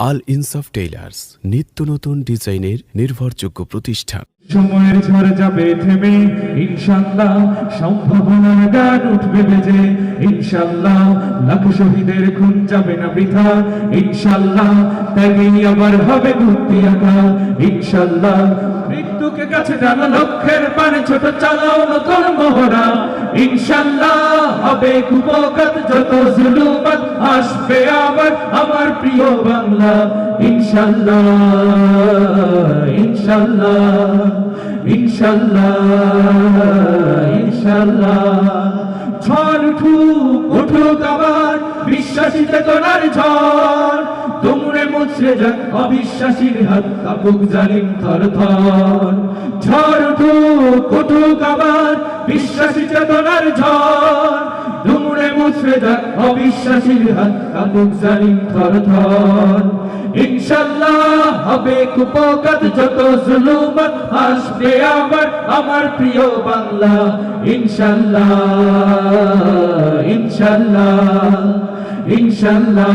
আল ইনসাফ টেইলার্স নিত্য নতুন ডিজাইনের নির্ভরযোগ্য প্রতিষ্ঠান। সময়ের ঝড় যাবে থেমে ইনশাল্লাহ সম্ভাবনার গান উঠবে বেজে। ইনশাল্লাহ লাখ শহীদের খুন যাবে না বৃথা। ইনশাল্লাহ ত্যাগেই আবার হবে মুক্তি আঁকা ইনশাল্লাহ মৃত্যুকে কাছে টানা লক্ষ্যের পানে ছোট চালাও নতুন মহড়া ইনশাল্লাহ হবে কুপকাত যত জুলুমাত আসবে আবার আমার প্রিয় বাংলা। ইনশাল্লাহ ইনশাল্লাহ ইনশাল্লাহ ইনশাল্লাহ ঝড় উঠুক উঠুক আবার, বিশ্বাসী চেতনার ঝড়। যাক অবিশ্বাসীর হাত কাপুক জালিম থর থর। ঝড় উঠুক উঠুক আবার বিশ্বাসী চেতনার ঝড়। তোমরে মুছরে যাক অবিশ্বাসীর হাত কাপুক জালিম থর থর। ইনশাল্লাহ হবে কুপকাত, যত জুলুমত আসবে আবার আমার প্রিয় বাংলা। ইনশাল্লাহ ইনশাল্লাহ। ইনশাল্লাহ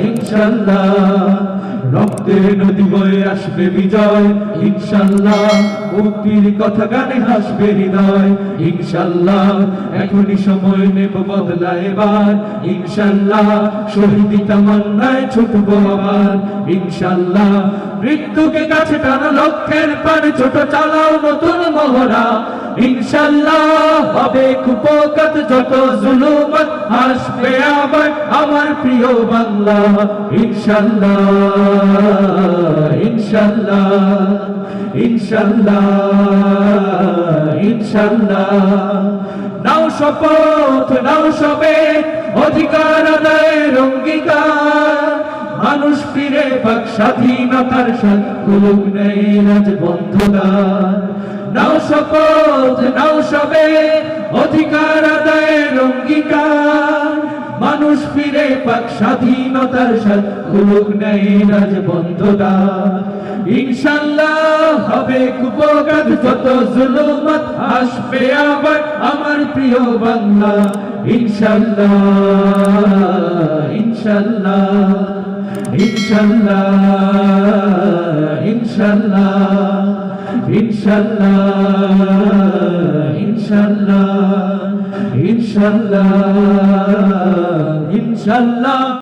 ইনশাল্লাহ। রক্তের নদী বয়ে আসবে বিজয়, ইনশাল্লাহ। মুক্তির কথা গানে হাসবে হৃদয়, ইনশাল্লাহ। এখনই সময় নেব বদলা এবার, ইনশাল্লাহ। শহীদি তামান্নায় ছুটব আবার, ইনশাল্লাহ। মৃত্যুকে কাছে টানা লক্ষ্যের পারে ছোট চালাও নতুন মহড়া। ইনশাল্লাহ হবে কুপকাত যত জুলুমত আসবে আবার আমার প্রিয় বাংলা। ইনশাল্লাহ ইনশাল্লাহ ইনশাল্লাহ ইনশাল্লাহ। নাও শপথ, নাও সবে, অধিকার আদায়ের স্বাধীনতার নাও শপথ, নাও সবে অধিকার আদায়ের অঙ্গীকার। মানুষ ফিরে পাক, স্বাধীনতার সাথ কুলুক নেই রাজ বন্ধদার ইনশাল্লাহ হবে কুপকাত, যত জুলুমত আসবে আবার প্রিয় বাংলা ইনশাল্লাহ ইনশাল্লাহ ইনশাল্লাহ ইনশাল্লাহ ইনশাল্লাহ ইনশাল্লাহ ইনশাল্লাহ ইনশাল্লাহ।